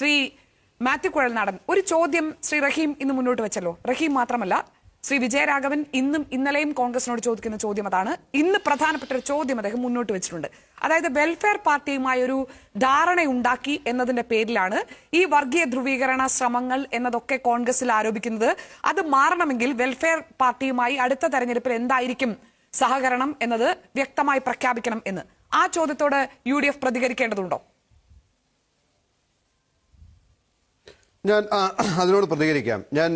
ശ്രീ മാത്യു കുഴൽ നാടൻ ഒരു ചോദ്യം ശ്രീ റഹീം ഇന്ന് മുന്നോട്ട് വെച്ചല്ലോ. റഹീം മാത്രമല്ല ശ്രീ വിജയരാഘവൻ ഇന്നും ഇന്നലെയും കോൺഗ്രസിനോട് ചോദിക്കുന്ന ചോദ്യം അതാണ്. ഇന്ന് പ്രധാനപ്പെട്ട ഒരു ചോദ്യം അദ്ദേഹം മുന്നോട്ട് വെച്ചിട്ടുണ്ട്. അതായത് വെൽഫെയർ പാർട്ടിയുമായി ഒരു ധാരണയുണ്ടാക്കി എന്നതിന്റെ പേരിലാണ് ഈ വർഗീയ ധ്രുവീകരണ ശ്രമങ്ങൾ എന്നതൊക്കെ കോൺഗ്രസിൽ ആരോപിക്കുന്നത്. അത് മാറണമെങ്കിൽ വെൽഫെയർ പാർട്ടിയുമായി അടുത്ത തെരഞ്ഞെടുപ്പിൽ എന്തായിരിക്കും സഹകരണം എന്നത് വ്യക്തമായി പ്രഖ്യാപിക്കണം എന്ന്. ആ ചോദ്യത്തോട് യു പ്രതികരിക്കേണ്ടതുണ്ടോ? ഞാൻ അതിനോട് പ്രതികരിക്കാം. ഞാൻ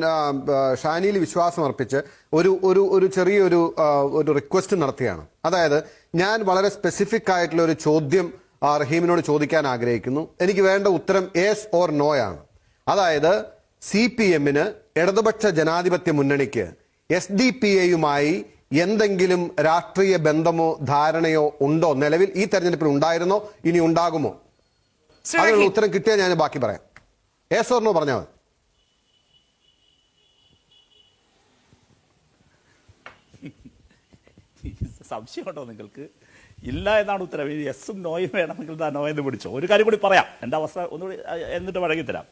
ഷാനിയിൽ വിശ്വാസം അർപ്പിച്ച് ഒരു ഒരു ഒരു ചെറിയൊരു ഒരു റിക്വസ്റ്റ് നടത്തുകയാണ് അതായത് ഞാൻ വളരെ സ്പെസിഫിക് ആയിട്ടുള്ള ഒരു ചോദ്യം റഹീമിനോട് ചോദിക്കാൻ ആഗ്രഹിക്കുന്നു. എനിക്ക് വേണ്ട ഉത്തരം എസ് ഓർ നോ ആണ്. അതായത് സി പി എമ്മിന് ഇടതുപക്ഷ ജനാധിപത്യ മുന്നണിക്ക് എസ് ഡി പി എയുമായി എന്തെങ്കിലും രാഷ്ട്രീയ ബന്ധമോ ധാരണയോ ഉണ്ടോ? നിലവിൽ ഈ തെരഞ്ഞെടുപ്പിൽ ഉണ്ടായിരുന്നോ? ഇനി ഉണ്ടാകുമോ? അതിനുള്ള ഉത്തരം കിട്ടിയാൽ ഞാൻ ബാക്കി പറയാം. യേസ് ഓർ നോ പറഞ്ഞാൽ മതി സംശയമുണ്ടോ നിങ്ങൾക്ക്? ഇല്ല എന്നാണ് ഉത്തരം. ഇനി എസും നോയും വേണമെങ്കിൽ ദാ നോ എന്ന് പിടിച്ചോ ഒരു കാര്യം കൂടി പറയാം. എന്റെ അവസ്ഥ ഒന്നുകൂടി എന്നിട്ട് വഴങ്ങി തരാം.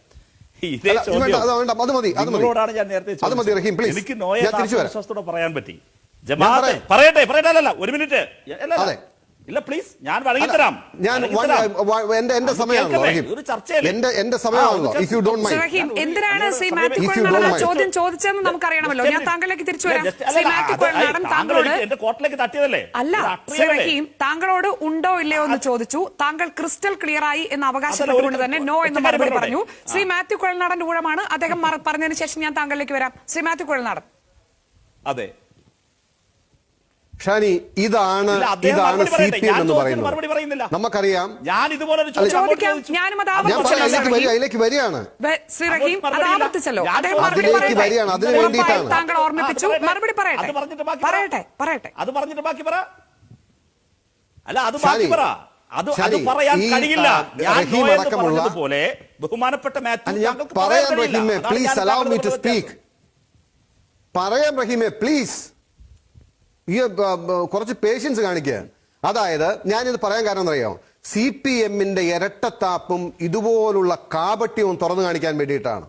ഇതേ. നിങ്ങളോടാണ് ഞാൻ നേരത്തെ എനിക്ക് നോയെ വിശ്വാസത്തോടെ പറയാൻ പറ്റി. ജമാഅത്തെ പറയാം. പറയട്ടെ പറയട്ടെ അല്ലല്ല ഒരു മിനിറ്റ്. ഇല്ല പ്ലീസ് ഞാൻ വഴങ്ങി തരാം ഞാൻ. എന്റെ എന്റെ ചർച്ചയല്ലേ? എന്റെ എന്റെ സമയമാണ് ഇഫ് യു ഡോണ്ട് മൈൻഡ് എന്തിനാണ് ശ്രീ മാത്യു. ചോദ്യം ചോദിച്ചതെന്ന് നമുക്കറിയണമല്ലോ. ഞാൻ താങ്കളിലേക്ക് തിരിച്ചു വരാം. ശ്രീ അല്ല, മാത്യു കുഴൽനാടൻ താങ്കളോട് എന്റെ കോട്ടിലേക്ക് തട്ടിയതല്ലേ? അല്ല ശ്രീ റഹീം താങ്കളോട് ഉണ്ടോ ഇല്ലയോ എന്ന് ചോദിച്ചു. താങ്കൾ ക്രിസ്റ്റൽ ക്ലിയർ ആയി എന്ന് അവകാശപ്പെട്ടുകൊണ്ട് തന്നെ നോ എന്ന് മറുപടി പറഞ്ഞു. ശ്രീ മാത്യു കുഴൽനാടന്റെ ഊഴമാണ്. അദ്ദേഹം പറഞ്ഞതിന് ശേഷം ഞാൻ താങ്കളിലേക്ക് വരാം. ശ്രീ മാത്യു കുഴൽനാടൻ അതെ. ഷാനി ഇതാണ് ഇതാണ് സി പി എം എന്ന് പറയുന്നത്. പറയുന്നില്ല. നമുക്കറിയാം. ഞാൻ ഇതുപോലെ പറയാം അതിലേക്ക് ശ്രീ വരിക അതിലേക്ക് വരികയാണ്. അതിലേക്ക് പറയട്ടെ. വരികയാണ്, അതിന് വേണ്ടിയിട്ടാണ്. താങ്കൾ ഓർമ്മിപ്പിച്ചു. മറുപടി പറയട്ടെ. അത് പറഞ്ഞിട്ട് ബാക്കി പറയട്ടെ പറയട്ടെ. അത് പറഞ്ഞിട്ട് ബാക്കി പറ. അല്ല അത് ബാക്കി പറ. അത് അത് പറയാൻ കഴിയില്ല. ഞാൻ ബഹുമാനപ്പെട്ട മാത്യു പറയാം റഹീമേ പ്ലീസ് ഞാൻ അലൗ മീ ടു സ്പീക്ക് പറയാം റഹീമേ പ്ലീസ് ഈ കുറച്ച് പേഷ്യൻസ് കാണിക്കുക അതായത് ഞാനിത് പറയാൻ കാരണം അറിയോ സി പി എമ്മിന്റെ ഇരട്ടത്താപ്പും ഇതുപോലുള്ള കാപട്യവും തുറന്നു കാണിക്കാൻ വേണ്ടിയിട്ടാണ്.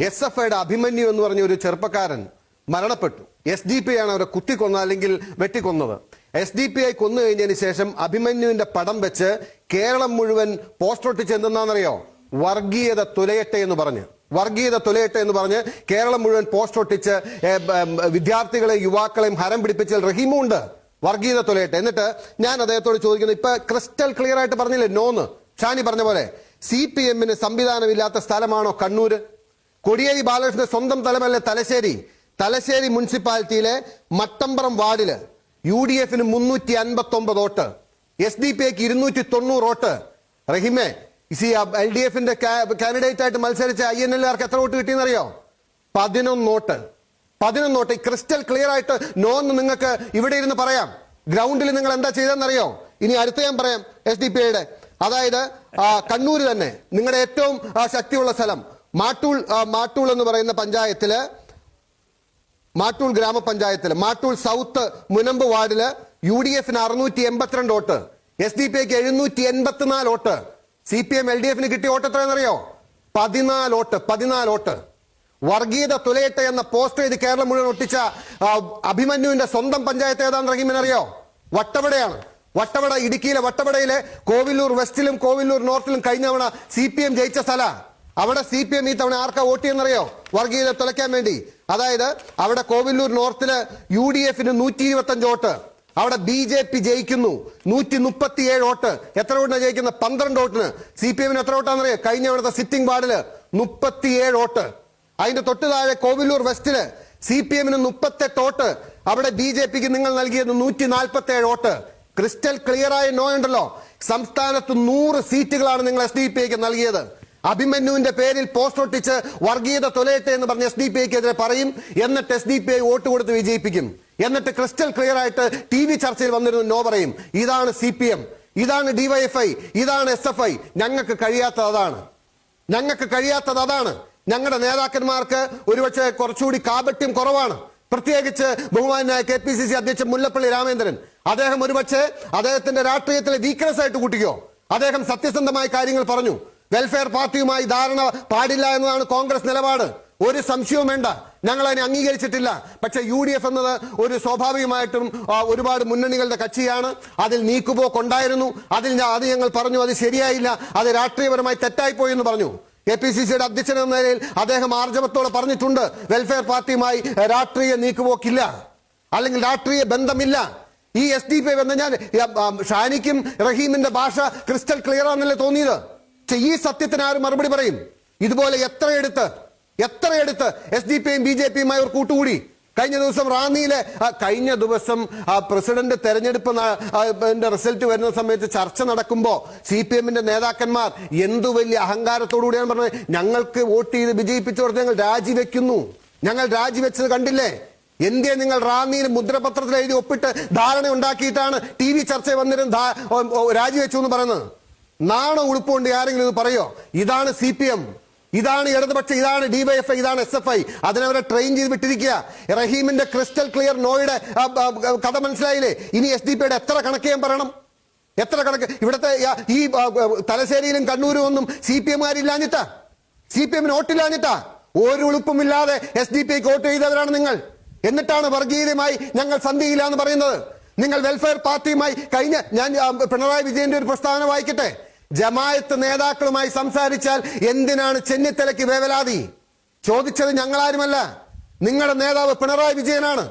എസ് എഫ് ഐയുടെ അഭിമന്യു എന്ന് പറഞ്ഞ ഒരു ചെറുപ്പക്കാരൻ മരണപ്പെട്ടു. എസ് ഡി പി ആണ് അവരെ കുത്തിക്കൊന്ന അല്ലെങ്കിൽ വെട്ടിക്കൊന്നത്. എസ് ഡി പി ഐ കൊന്നു കഴിഞ്ഞതിന് ശേഷം അഭിമന്യുവിന്റെ പടം വെച്ച് കേരളം മുഴുവൻ പോസ്റ്റർ ഒട്ടിച്ച് എന്തെന്നാണെന്നറിയോ വർഗീയത തുലയട്ടെ എന്ന് പറഞ്ഞ്. വർഗീയത തൊലയട്ടെ എന്ന് പറഞ്ഞ് കേരളം മുഴുവൻ പോസ്റ്റ് ഒട്ടിച്ച് വിദ്യാർത്ഥികളെ യുവാക്കളെയും ഹരം പിടിപ്പിച്ച റഹീമും ഉണ്ട് വർഗീയത തൊലയട്ടെ. എന്നിട്ട് ഞാൻ അദ്ദേഹത്തോട് ചോദിക്കുന്നത് ഇപ്പൊ ക്രിസ്റ്റൽ ക്ലിയർ ആയിട്ട് പറഞ്ഞില്ലേ? നോന്ന് ഷാനി പറഞ്ഞ പോലെ സി പി എമ്മിന് സംവിധാനമില്ലാത്ത സ്ഥലമാണോ കണ്ണൂര്? കൊടിയേരി ബാലകൃഷ്ണന്റെ സ്വന്തം സ്ഥലമല്ലേ തലശ്ശേരി. തലശ്ശേരി മുനിസിപ്പാലിറ്റിയിലെ മട്ടമ്പറം വാർഡിൽ യു ഡി എഫിന് മുന്നൂറ്റി അൻപത്തി ഒമ്പത് വോട്ട് എസ് ഡി പി ഐക്ക് ഇരുന്നൂറ്റി തൊണ്ണൂറ് വോട്ട്. റഹിമെ സി എൽ ഡി എഫിന്റെ കാൻഡിഡേറ്റ് ആയിട്ട് മത്സരിച്ച ഐ എൻ ആർക്ക് എത്ര വോട്ട് കിട്ടിയെന്നറിയോ? പതിനൊന്ന് വോട്ട്. പതിനൊന്ന് വോട്ട്. ക്രിസ്റ്റൽ ക്ലിയർ ആയിട്ട് നോ എന്ന് നിങ്ങൾക്ക് ഇവിടെ ഇരുന്ന് പറയാം. ഗ്രൗണ്ടിൽ നിങ്ങൾ എന്താ ചെയ്തെന്നറിയോ ഇനി അടുത്ത ഞാൻ പറയാം. എസ് ഡി പി ഐയുടെ അതായത് കണ്ണൂർ തന്നെ നിങ്ങളുടെ ഏറ്റവും ശക്തിയുള്ള സ്ഥലം. മാട്ടൂൾ മാട്ടൂൾ എന്ന് പറയുന്ന പഞ്ചായത്തിൽ മാട്ടൂൾ ഗ്രാമപഞ്ചായത്തിൽ മാട്ടൂൾ സൗത്ത് മുനമ്പ് വാർഡിൽ യു ഡി എഫിന് അറുന്നൂറ്റി എൺപത്തിരണ്ട് വോട്ട്. എസ് ഡി പി ഐക്ക് എഴുന്നൂറ്റി എൺപത്തിനാല് vote. C P M L D എഫിന് കിട്ടിയ വോട്ട് എത്രയെന്നറിയോ പതിനാല് വോട്ട് പതിനാല് വോട്ട്. വർഗീയത തുലയട്ടെ എന്ന പോസ്റ്റർ ചെയ്ത് കേരളം മുഴുവൻ ഒട്ടിച്ച അഭിമന്യുവിന്റെ സ്വന്തം പഞ്ചായത്ത് ഏതാണെന്ന് റഹീമിനറിയോ വട്ടവടയാണ്. വട്ടവട ഇടുക്കിയിലെ വട്ടവടയിലെ കോവിലൂർ വെസ്റ്റിലും കോവിലൂർ നോർത്തിലും കഴിഞ്ഞ തവണ സി പി എം ജയിച്ച സ്ഥല. അവിടെ സി പി എം ഈ തവണ ആർക്കാ വോട്ട് ചെയ്യുന്നറിയോ വർഗീയത തുലയ്ക്കാൻ വേണ്ടി. അതായത് അവിടെ കോവിലൂർ നോർത്തിൽ യു ഡി എഫിന് നൂറ്റി ഇരുപത്തി അഞ്ച് വോട്ട്. അവിടെ ബി ജെ പി ജയിക്കുന്നു. നൂറ്റി മുപ്പത്തി ഏഴ് വോട്ട്. എത്ര വോട്ടിനാണ് ജയിക്കുന്നത് പന്ത്രണ്ട് വോട്ടിന്. സി പി എമ്മിന് എത്ര വോട്ടാണെന്നറിയോ? കഴിഞ്ഞ അവിടുത്തെ സിറ്റിംഗ് വാർഡിൽ മുപ്പത്തിയേഴ് വോട്ട്. അതിന്റെ തൊട്ട് താഴെ കോവിലൂർ വെസ്റ്റിൽ സി പി എമ്മിന് മുപ്പത്തെട്ട് വോട്ട്. അവിടെ ബി ജെ പിക്ക് നിങ്ങൾ നൽകിയത് നൂറ്റി നാൽപ്പത്തി ഏഴ് വോട്ട്. ക്രിസ്റ്റൽ ക്ലിയർ ആയ നോ ഉണ്ടല്ലോ. സംസ്ഥാനത്ത് നൂറ് സീറ്റുകളാണ് നിങ്ങൾ എസ് ഡി പി ഐക്ക് നൽകിയത്. അഭിമന്യുവിന്റെ പേരിൽ പോസ്റ്റ് ഒട്ടിച്ച് വർഗീയത തൊലയട്ടെ എന്ന് പറഞ്ഞ് എസ് ഡി പി ഐക്കെതിരെ പറയും. എന്നിട്ട് S D P I vote കൊടുത്ത് വിജയിപ്പിക്കും. എന്നിട്ട് ക്രിസ്റ്റൽ ക്ലിയർ ആയിട്ട് ടി വി ചർച്ചയിൽ വന്നിരുന്നു നോ പറയും ഇതാണ് സി പി എം. ഇതാണ് ഡിവൈഎഫ്ഐ ഇതാണ് എസ് എഫ് ഐ. ഞങ്ങൾക്ക് കഴിയാത്തത് അതാണ്. ഞങ്ങൾക്ക് കഴിയാത്തത് അതാണ്. ഞങ്ങളുടെ നേതാക്കന്മാർക്ക് ഒരുപക്ഷെ കുറച്ചുകൂടി കാപട്യം കുറവാണ്. പ്രത്യേകിച്ച് ബഹുമാനായ കെ പി സി സി അധ്യക്ഷൻ മുല്ലപ്പള്ളി രാമേന്ദ്രൻ. അദ്ദേഹം ഒരുപക്ഷെ അദ്ദേഹത്തിന്റെ രാഷ്ട്രീയത്തിലെ വീക്ക്നെസ് ആയിട്ട് കൂട്ടിക്കോ. അദ്ദേഹം സത്യസന്ധമായ കാര്യങ്ങൾ പറഞ്ഞു. വെൽഫെയർ പാർട്ടിയുമായി ധാരണ പാടില്ല എന്നതാണ് കോൺഗ്രസ് നിലപാട്. ഒരു സംശയവും വേണ്ട. ഞങ്ങൾ അതിനെ അംഗീകരിച്ചിട്ടില്ല. പക്ഷേ യു ഡി എഫ് എന്നത് ഒരു സ്വാഭാവികമായിട്ടും ഒരുപാട് മുന്നണികളുടെ കക്ഷിയാണ്. അതിൽ നീക്കുപോക്കുണ്ടായിരുന്നു അതിൽ അത് ഞങ്ങൾ പറഞ്ഞു അത് ശരിയായില്ല. അത് രാഷ്ട്രീയപരമായി തെറ്റായിപ്പോയി എന്ന് പറഞ്ഞു. കെ പി സി സിയുടെ അധ്യക്ഷൻ എന്ന നിലയിൽ അദ്ദേഹം ആർജവത്തോടെ പറഞ്ഞിട്ടുണ്ട് വെൽഫെയർ പാർട്ടിയുമായി രാഷ്ട്രീയ നീക്കുപോക്കില്ല. അല്ലെങ്കിൽ രാഷ്ട്രീയ ബന്ധമില്ല. ഈ എസ് ഡി പി ബന്ധം ഞാൻ ഷാനിക്കും റഹീമിന്റെ ഭാഷ ക്രിസ്റ്റൽ ക്ലിയർ ആണെന്നല്ലേ തോന്നിയത്. ഈ സത്യത്തിന് ആരും മറുപടി പറയും? ഇതുപോലെ എത്രയെടുത്ത് എത്രയെടുത്ത് എസ് ഡി പിയും ബി ജെ പിയുമായി അവർ കൂട്ടുകൂടി? കഴിഞ്ഞ ദിവസം റാന്നിയിലെ കഴിഞ്ഞ ദിവസം പ്രസിഡന്റ് തെരഞ്ഞെടുപ്പ് റിസൾട്ട് വരുന്ന സമയത്ത് ചർച്ച നടക്കുമ്പോൾ സി പി എമ്മിന്റെ നേതാക്കന്മാർ എന്തു വലിയ അഹങ്കാരത്തോടുകൂടിയാണ് പറഞ്ഞത്? ഞങ്ങൾക്ക് വോട്ട് ചെയ്ത് വിജയിപ്പിച്ചവർ ഞങ്ങൾ രാജിവെക്കുന്നു. ഞങ്ങൾ രാജിവെച്ചത് കണ്ടില്ലേ? എന്തിയെ നിങ്ങൾ റാന്നിയിൽ മുദ്രപത്രത്തിൽ എഴുതി ഒപ്പിട്ട് ധാരണ ഉണ്ടാക്കിയിട്ടാണ് ടി വി ചർച്ച വന്നിരുന്ന രാജിവെച്ചു എന്ന് പറയുന്നത്. നാണോ ഉളുപ്പുകൊണ്ട് ആരെങ്കിലും ഇത് പറയോ? ഇതാണ് സി പി എം. ഇതാണ് ഇടതുപക്ഷം ഇതാണ് ഡിവൈഎഫ്ഐ ഇതാണ് എസ് എഫ് ഐ അതിനവരെ ട്രെയിൻ ചെയ്ത് വിട്ടിരിക്കുക. റഹീമിന്റെ ക്രിസ്റ്റൽ ക്ലിയർ നോയുടെ കഥ മനസ്സിലായില്ലേ? ഇനി എസ് ഡി പിയുടെ എത്ര കണക്ക് ഞാൻ പറയണം? എത്ര കണക്ക്? ഇവിടുത്തെ ഈ തലശ്ശേരിയിലും കണ്ണൂരും ഒന്നും സി പി എമ്മുകാരില്ലാഞ്ഞിട്ടാ സി പി എമ്മിന് വോട്ടില്ലാഞ്ഞിട്ടാ? ഒരു ഉളുപ്പുമില്ലാതെ എസ് ഡി പി വോട്ട് ചെയ്തവരാണ് നിങ്ങൾ. എന്നിട്ടാണ് വർഗീയതയുമായി ഞങ്ങൾ സന്ധിയില്ല എന്ന് പറയുന്നത്. നിങ്ങൾ വെൽഫെയർ പാർട്ടിയുമായി കഴിഞ്ഞ ഞാൻ പിണറായി വിജയന്റെ ഒരു പ്രസ്താവന വായിക്കട്ടെ? ജമായത്ത് നേതാക്കളുമായി സംസാരിച്ചാൽ എന്തിനാണ് ചെന്നിത്തലയ്ക്ക് വേവലാതി? ചോദിച്ചത് ഞങ്ങളാരുമല്ല. നിങ്ങളുടെ നേതാവ് പിണറായി വിജയനാണ്.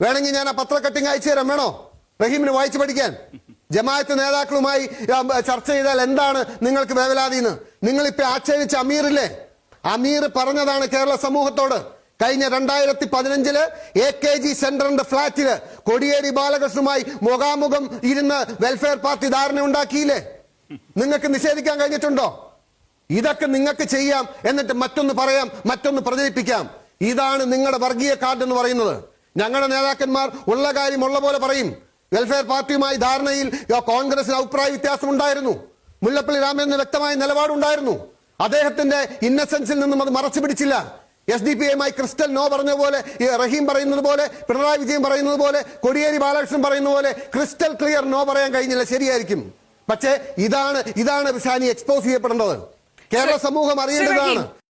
വേണമെങ്കിൽ ഞാൻ ആ പത്രക്കട്ടിങ് അയച്ചു തരാം. വേണോ? റഹീമിന് വായിച്ചു പഠിക്കാൻ. ജമായത്ത് നേതാക്കളുമായി ചർച്ച ചെയ്താൽ എന്താണ് നിങ്ങൾക്ക് വേവലാതിന്ന്? നിങ്ങൾ ഇപ്പൊ ആക്ഷേപിച്ച അമീറില്ലേ? അമീർ പറഞ്ഞതാണ് കേരള സമൂഹത്തോട്. കഴിഞ്ഞ രണ്ടായിരത്തി പതിനഞ്ചിൽ എ കെ ജി സെന്ററിന്റെ ഫ്ളാറ്റിൽ കൊടിയേരി ബാലകൃഷ്ണുമായി മുഖാമുഖം ഇരുന്ന് വെൽഫെയർ പാർട്ടി ധാരണ ഉണ്ടാക്കിയില്ലേ? നിങ്ങൾക്ക് നിഷേധിക്കാൻ കഴിഞ്ഞിട്ടുണ്ടോ? ഇതൊക്കെ നിങ്ങൾക്ക് ചെയ്യാം എന്നിട്ട് മറ്റൊന്ന് പറയാം മറ്റൊന്ന് പ്രചരിപ്പിക്കാം. ഇതാണ് നിങ്ങളുടെ വർഗീയ കാർഡ് എന്ന് പറയുന്നത്. ഞങ്ങളുടെ നേതാക്കന്മാർ ഉള്ള കാര്യം ഉള്ള പോലെ പറയും. വെൽഫെയർ പാർട്ടിയുമായി ധാരണയിൽ കോൺഗ്രസിന് അഭിപ്രായ വ്യത്യാസം ഉണ്ടായിരുന്നു. മുല്ലപ്പള്ളി രാമചന്ദ്രന് വ്യക്തമായ നിലപാടുണ്ടായിരുന്നു. അദ്ദേഹത്തിന്റെ ഇന്നസെൻസിൽ നിന്നും അത് മറച്ചു പിടിച്ചില്ല. എസ് ഡി പി എമായി ക്രിസ്റ്റൽ നോ പറഞ്ഞ പോലെ റഹീം പറയുന്നത് പോലെ പിണറായി വിജയൻ പറയുന്നത് പോലെ കൊടിയേരി ബാലകൃഷ്ണൻ പറയുന്ന പോലെ ക്രിസ്റ്റൽ ക്ലിയർ നോ പറയാൻ കഴിഞ്ഞില്ല. ശരിയായിരിക്കും. പക്ഷേ ഇതാണ് ഇതാണ് ഷാനി എക്സ്പോസ് ചെയ്യപ്പെടേണ്ടത്. കേരള സമൂഹം അറിയേണ്ടതാണ്.